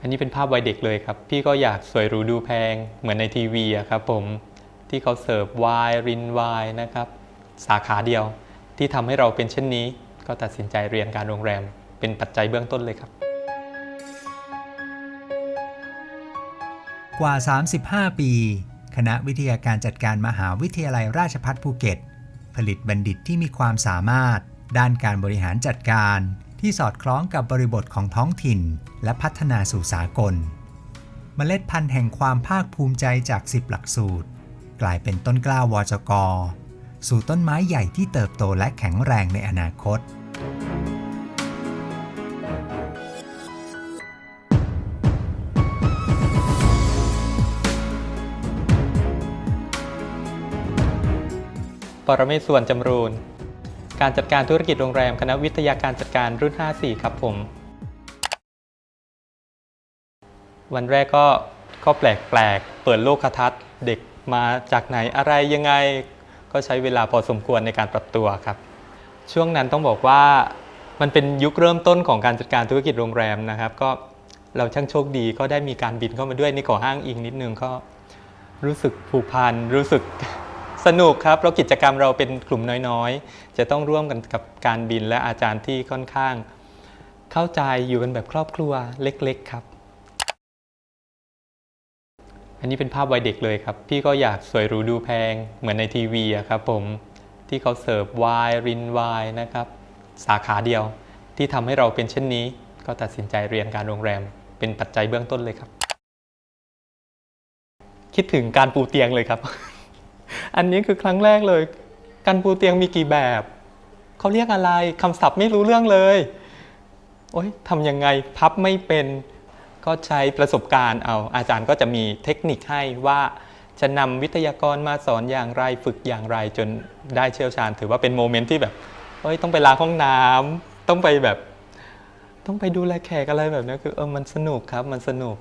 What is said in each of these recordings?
อันนี้เป็นภาพวัยเด็กเลยครับ พี่ก็อยากสวยหรูดูแพงเหมือนในทีวีอะครับผมที่เขาเสิร์ฟไวน์รินไวน์นะครับ สาขาเดียวที่ทำให้เราเป็นเช่นนี้ ก็ตัดสินใจเรียนการโรงแรม เป็นปัจจัยเบื้องต้นเลยครับ กว่า 35 ปี คณะวิทยาการจัดการมหาวิทยาลัยราชภัฏภูเก็ต ผลิตบัณฑิตที่มีความสามารถ ด้านการบริหารจัดการ ที่สอดคล้องกับบริบทของท้องถิ่น และพัฒนาสู่สากล เมล็ดพันธุ์แห่งความภาคภูมิใจจาก 10 หลักสูตร กลายเป็นต้นกล้าวจกสู่ต้นไม้ใหญ่ที่เติบโตและแข็งแรงในอนาคต ปรเมศส่วนจำรูน การจัดการธุรกิจโรงแรมคณะวิทยาการจัดการรุ่น 54 ครับผม วันแรกก็ก็แปลกแปลกๆเปิดโลกทัศน์เด็กมาจากไหนอะไรยังไง ก็ใช้เวลาพอสมควรในการปรับตัวครับ ช่วงนั้นต้องบอกว่ามันเป็นยุคเริ่มต้นของการจัดการธุรกิจโรงแรมนะครับ ก็เราช่างโชคดีก็ได้มีการบินเข้ามาด้วยในขอห้างอิงนิดนึงก็รู้สึกผูกพันรู้สึก สนุกครับเพราะกิจกรรมเราเป็นกลุ่มน้อยๆ จะต้องร่วมกันกับการบินและอาจารย์ที่ค่อนข้าง เข้าใจอยู่กันแบบครอบครัวเล็กๆครับ อันนี้เป็นภาพวัยเด็กเลยครับ พี่ก็อยากสวยหรูดูแพงเหมือนในทีวีอะครับผมที่เขาเสิร์ฟวน์รินวน์นะครับ สาขาเดียวที่ทำให้เราเป็นเช่นนี้ ก็ตัดสินใจเรียนการโรงแรม เป็นปัจจัยเบื้องต้นเลยครับ คิดถึงการปูเตียงเลยครับ อันนี้คือครั้งแรกเลย การปูเตียงมีกี่แบบ เขาเรียกอะไรคำศัพท์ไม่รู้เรื่องเลย โอ๊ยทำยังไงพับไม่เป็น ก็ใช้ประสบการณ์เอา อาจารย์ก็จะมีเทคนิคให้ว่าจะนำวิทยากรมาสอนอย่างไรฝึกอย่างไรจนได้เชี่ยวชาญ ถือว่าเป็นโมเมนต์ที่แบบเฮ้ยต้องไปล้างห้องน้ำต้องไปแบบ ต้องไปดูแลแขกอะไรแบบนี้คือเออมันสนุกครับมันสนุก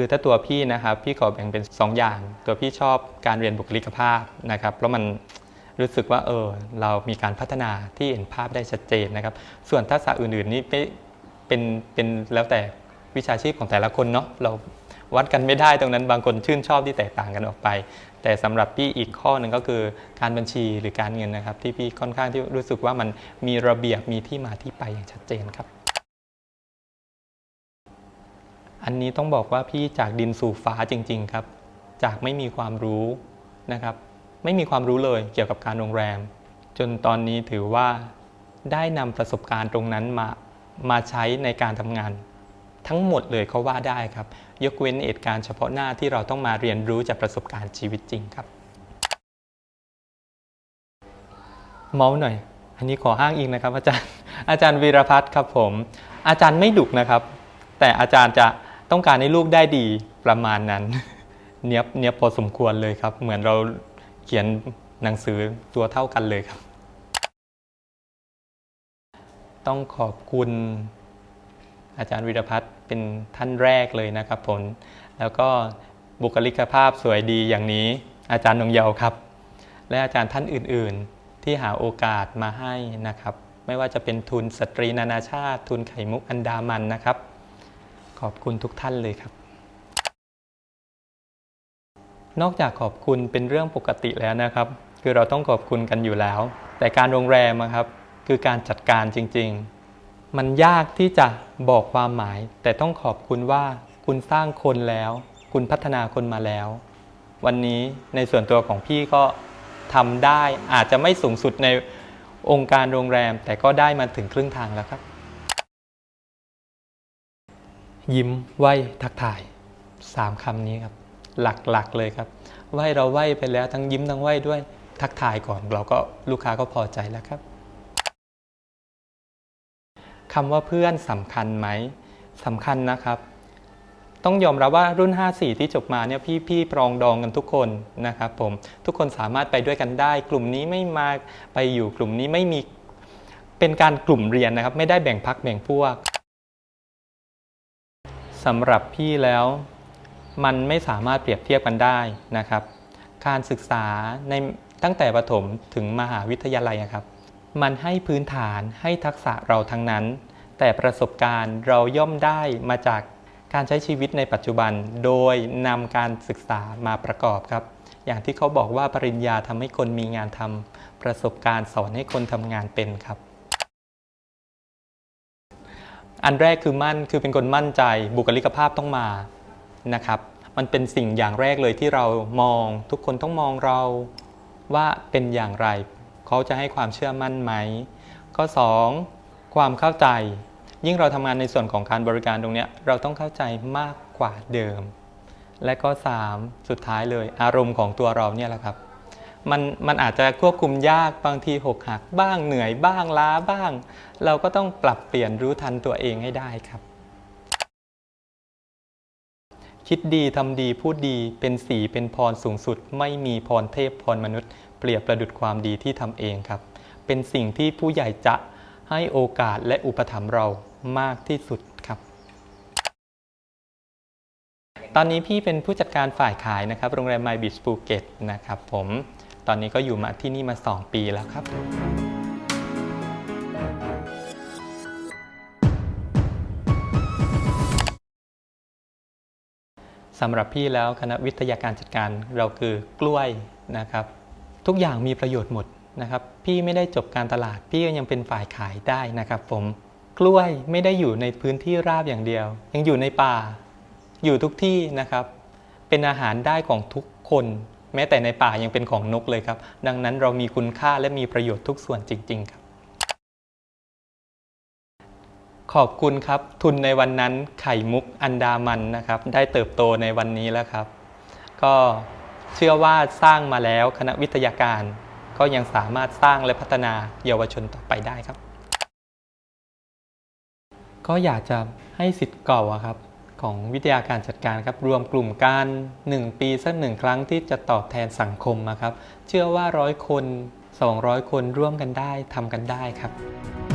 คือถ้าตัวพี่นะครับพี่ขอแบ่งเป็น 2 อย่าง ตัวพี่ชอบการเรียนบุคลิกภาพนะครับ เพราะมันรู้สึกว่าเออเรามีการพัฒนาที่เห็นภาพได้ชัดเจนนะครับ ส่วนทักษะอื่นๆนี่เป็นเป็นเป็นแล้วแต่วิชาชีพของแต่ละคนเนาะเราวัดกันไม่ได้ตรงนั้นบางคนชื่นชอบที่แตกต่างกันออกไป แต่สำหรับพี่อีกข้อหนึ่งก็คือการบัญชีหรือการเงินนะครับ ที่พี่ค่อนข้างที่รู้สึกว่ามันมีระเบียบมีที่มาที่ไปอย่างชัดเจนครับ อันนี้ต้องบอกว่าพี่จากดินสู่ฟ้าจริง ๆ ครับ จากไม่มีความรู้นะครับ ไม่มีความรู้เลยเกี่ยวกับการโรงแรม จนตอนนี้ถือว่าได้นำประสบการณ์ตรงนั้นมามาใช้ในการทำงาน ทั้งหมดเลยเขาว่าได้ครับ ยกเว้นเหตุการณ์เฉพาะหน้าที่เราต้องมาเรียนรู้จากประสบการณ์ชีวิตจริงครับ เมาส์หน่อย อันนี้ขอห้างอิงนะครับ อาจารย์อาจารย์วีรพัฒน์ครับผม อาจารย์ไม่ดุนะครับ แต่อาจารย์จะ ต้องการให้ลูกได้ดีประมาณนั้น เนียบเนียบพอสมควรเลยครับ เหมือนเราเขียนหนังสือตัวเท่ากันเลยครับ ต้องขอบคุณอาจารย์วิรพัฒน์เป็นท่านแรกเลยนะครับผม แล้วก็บุคลิกภาพสวยดีอย่างนี้ อาจารย์นงเยาว์ครับ และอาจารย์ท่านอื่น ๆ ที่หาโอกาสมาให้นะครับ ไม่ว่าจะเป็นทุนสตรีนานาชาติ ทุนไข่มุกอันดามันนะครับ ขอบคุณทุกท่านเลยครับ นอกจากขอบคุณเป็นเรื่องปกติแล้วนะครับ คือเราต้องขอบคุณกันอยู่แล้ว แต่การโรงแรมครับ คือการจัดการจริง ๆ มันยากที่จะบอกความหมาย แต่ต้องขอบคุณว่าคุณสร้างคนแล้ว คุณพัฒนาคนมาแล้ว วันนี้ในส่วนตัวของพี่ก็ทำได้อาจจะไม่สูงสุดในองค์การโรงแรม แต่ก็ได้มาถึงครึ่งทางแล้วครับ ยิ้มไหวทักทายสามคำนี้ครับ หลักๆเลยครับไหวเราไหวไปแล้วทั้งยิ้มทั้งไหวด้วยทักทายก่อน เราก็ลูกค้าก็พอใจแล้วครับคำว่าเพื่อนสำคัญไหมสำคัญนะครับ ต้องยอมรับว่ารุ่น 54 ที่จบมาเนี่ยพี่พี่ปรองดองกันทุกคนนะครับผมทุกคนสามารถไปด้วยกันได้ กลุ่มนี้ไม่มาไปอยู่กลุ่มนี้ไม่มีเป็นการกลุ่มเรียนนะครับ ไม่ได้แบ่งพักแบ่งพวก สำหรับพี่แล้วมันไม่สามารถเปรียบเทียบกันได้นะครับ การศึกษาในตั้งแต่ประถมถึงมหาวิทยาลัยครับ มันให้พื้นฐานให้ทักษะเราทั้งนั้น แต่ประสบการณ์เราย่อมได้มาจากการใช้ชีวิตในปัจจุบัน โดยนำการศึกษามาประกอบครับ อย่างที่เขาบอกว่าปริญญาทำให้คนมีงานทำประสบการณ์สอนให้คนทำงานเป็นครับ อันแรกคือมั่นคือเป็นคนมั่นใจบุคลิกภาพต้องมานะครับมันเป็นสิ่งอย่างแรกเลยที่เรามองทุกคนต้องมองเราว่าเป็นอย่างไร เขาจะให้ความเชื่อมั่นไหมข้อ2ความเข้าใจ ยิ่งเราทำงานในส่วนของการบริการตรงเนี้ยเราต้องเข้าใจมากกว่าเดิม และก็3สุดท้ายเลยอารมณ์ของตัวเราเนี่ยแหละครับ มันมันอาจจะควบคุมยากบางทีหกหักบ้างเหนื่อยบ้างล้าบ้าง เราก็ต้องปรับเปลี่ยนรู้ทันตัวเองให้ได้ครับ คิดดีทำดีพูดดีเป็นสีเป็นพรสูงสุด ไม่มีพรเทพพรมนุษย์ เปรียบประดุจความดีที่ทำเองครับ เป็นสิ่งที่ผู้ใหญ่จะให้โอกาสและอุปถัมภ์เรามากที่สุดครับ ตอนนี้พี่เป็นผู้จัดการฝ่ายขายนะครับ โรงแรม My Beach ภูเก็ตนะครับผม ตอนนี้ก็อยู่มาที่นี่มา 2 ปีแล้วครับ สำหรับพี่แล้วคณะวิทยาการจัดการเราคือกล้วยนะครับ ทุกอย่างมีประโยชน์หมดนะครับ พี่ไม่ได้จบการตลาด พี่ก็ยังเป็นฝ่ายขายได้นะครับผมกล้วยไม่ได้อยู่ในพื้นที่ราบอย่างเดียว ยังอยู่ในป่า อยู่ทุกที่นะครับ เป็นอาหารได้ของทุกคน ม้แต่ในป่ายังเป็นของนกเลยครับ ดังนั้นเรามีคุณค่าและมีประโยชน์ทุกส่วนจริง ๆ ครับ ขอบคุณครับ ทุนในวันนั้นไข่มุกอันดามันนะครับ ได้เติบโตในวันนี้แล้วครับ ก็เชื่อว่าสร้างมาแล้วคณะวิทยาการ ก็ยังสามารถสร้างและพัฒนาเยาวชนต่อไปได้ครับ ก็อยากจะให้สิทธิ์เก่าครับ ของวิทยาการจัดการครับรวมกลุ่มกัน1ปีสักหนึ่งครั้งที่จะตอบแทนสังคมนะครับ เชื่อว่าร้อยคน 200 คนร่วมกันได้ทำกันได้ครับ